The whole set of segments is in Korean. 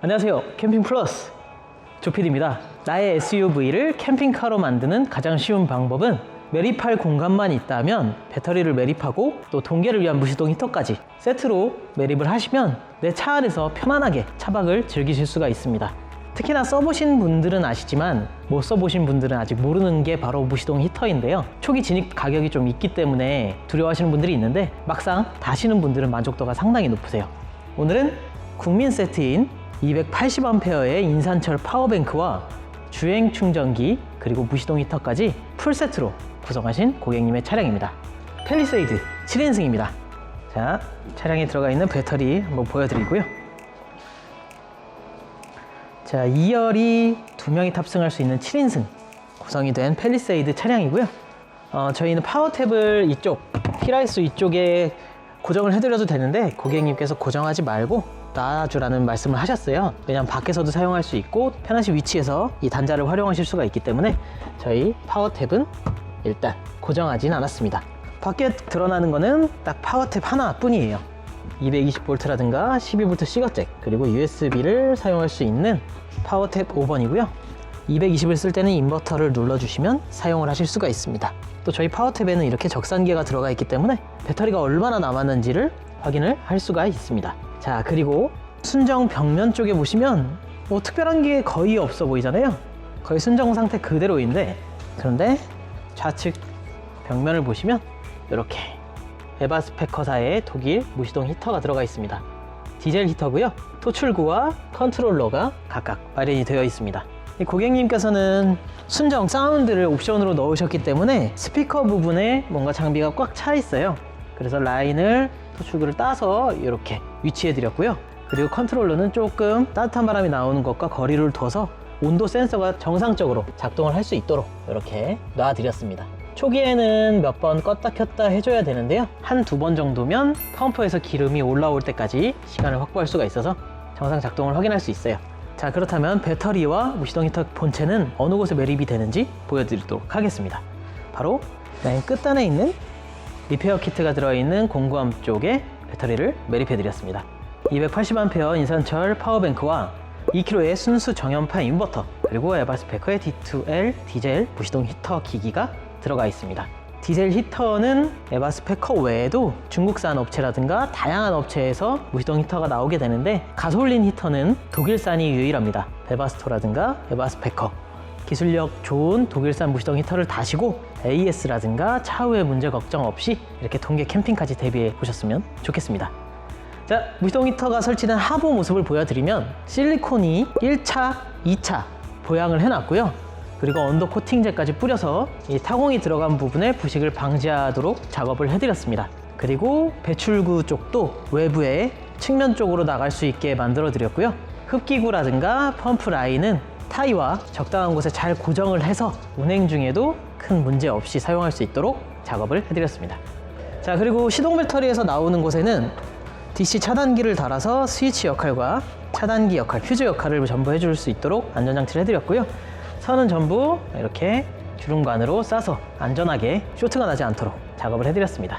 안녕하세요. 캠핑 플러스 조필입니다. 나의 SUV를 캠핑카로 만드는 가장 쉬운 방법은 매립할 공간만 있다면 배터리를 매립하고 또 동계를 위한 무시동 히터까지 세트로 매립을 하시면 내 차 안에서 편안하게 차박을 즐기실 수가 있습니다. 특히나 써보신 분들은 아시지만 못 써보신 분들은 아직 모르는 게 바로 무시동 히터인데요. 초기 진입 가격이 좀 있기 때문에 두려워하시는 분들이 있는데 막상 다시는 분들은 만족도가 상당히 높으세요. 오늘은 국민 세트인 280A의 인산철 파워뱅크와 주행 충전기 그리고 무시동 히터까지 풀 세트로 구성하신 고객님의 차량입니다. 펠리세이드 7인승입니다. 자, 차량에 들어가 있는 배터리 한번 보여드리고요. 자, 2열이 두 명이 탑승할 수 있는 7인승 구성이 된 펠리세이드 차량이고요. 어, 저희는 파워탭을 이쪽, 히라이스 이쪽에 고정을 해드려도 되는데 고객님께서 고정하지 말고 놔주라는 말씀을 하셨어요. 왜냐면 밖에서도 사용할 수 있고 편하신 위치에서 이 단자를 활용하실 수가 있기 때문에 저희 파워 탭은 일단 고정하진 않았습니다. 밖에 드러나는 거는 딱 파워 탭 하나뿐이에요. 220V라든가 12V 시거잭 그리고 USB를 사용할 수 있는 파워 탭 5번이고요. 220을 쓸 때는 인버터를 눌러주시면 사용을 하실 수가 있습니다. 또 저희 파워탭에는 이렇게 적산기가 들어가 있기 때문에 배터리가 얼마나 남았는지를 확인을 할 수가 있습니다. 자 그리고 순정 벽면 쪽에 보시면 뭐 특별한 게 거의 없어 보이잖아요. 거의 순정 상태 그대로인데 그런데 좌측 벽면을 보시면 이렇게 에바스페커사의 독일 무시동 히터가 들어가 있습니다. 디젤 히터고요. 토출구와 컨트롤러가 각각 마련이 되어 있습니다. 이 고객님께서는 순정 사운드를 옵션으로 넣으셨기 때문에 스피커 부분에 뭔가 장비가 꽉 차 있어요. 그래서 라인을 토출구를 따서 이렇게 위치해 드렸고요. 그리고 컨트롤러는 조금 따뜻한 바람이 나오는 것과 거리를 둬서 온도 센서가 정상적으로 작동을 할 수 있도록 이렇게 놔 드렸습니다. 초기에는 몇 번 껐다 켰다 해줘야 되는데요. 한 두 번 정도면 펌프에서 기름이 올라올 때까지 시간을 확보할 수가 있어서 정상 작동을 확인할 수 있어요. 자, 그렇다면 배터리와 무시동 히터 본체는 어느 곳에 매립이 되는지 보여드리도록 하겠습니다. 바로 라인 끝단에 있는 리페어 키트가 들어있는 공구함 쪽에 배터리를 매립해 드렸습니다. 280A 인산철 파워뱅크와 2kg의 순수 정연파 인버터 그리고 에바스페커의 D2L 디젤 무시동 히터 기기가 들어가 있습니다. 디젤 히터는 에바스페커 외에도 중국산 업체라든가 다양한 업체에서 무시동 히터가 나오게 되는데 가솔린 히터는 독일산이 유일합니다. 에바스토라든가 에바스페커 기술력 좋은 독일산 무시동 히터를 다시고 AS라든가 차후의 문제 걱정 없이 이렇게 동계 캠핑까지 대비해 보셨으면 좋겠습니다. 자, 무시동 히터가 설치된 하부 모습을 보여드리면 실리콘이 1차, 2차 보양을 해놨고요. 그리고 언더 코팅제까지 뿌려서 이 타공이 들어간 부분에 부식을 방지하도록 작업을 해드렸습니다. 그리고 배출구 쪽도 외부에 측면 쪽으로 나갈 수 있게 만들어 드렸고요. 흡기구라든가 펌프 라인은 타이와 적당한 곳에 잘 고정을 해서 운행 중에도 큰 문제 없이 사용할 수 있도록 작업을 해드렸습니다. 자 그리고 시동 배터리에서 나오는 곳에는 DC 차단기를 달아서 스위치 역할과 차단기 역할, 퓨즈 역할을 전부 해줄 수 있도록 안전장치를 해드렸고요. 선은 전부 이렇게 주름관으로 싸서 안전하게 쇼트가 나지 않도록 작업을 해드렸습니다.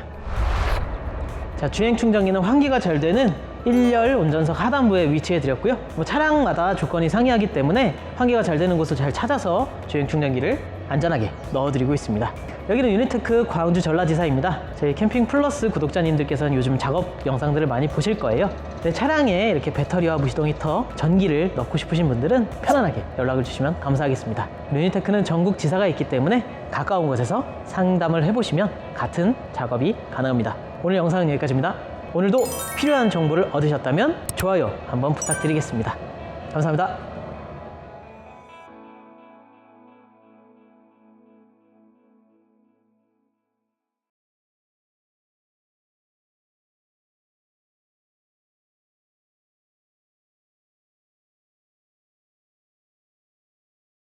자, 주행 충전기는 환기가 잘 되는 1열 운전석 하단부에 위치해 드렸고요. 뭐 차량마다 조건이 상이하기 때문에 환기가 잘 되는 곳을 잘 찾아서 주행 충전기를 안전하게 넣어드리고 있습니다. 여기는 유니테크 광주 전라지사입니다. 저희 캠핑 플러스 구독자님들께서는 요즘 작업 영상들을 많이 보실 거예요. 내 차량에 이렇게 배터리와 무시동 히터, 전기를 넣고 싶으신 분들은 편안하게 연락을 주시면 감사하겠습니다. 유니테크는 전국 지사가 있기 때문에 가까운 곳에서 상담을 해보시면 같은 작업이 가능합니다. 오늘 영상은 여기까지입니다. 오늘도 필요한 정보를 얻으셨다면 좋아요 한번 부탁드리겠습니다. 감사합니다.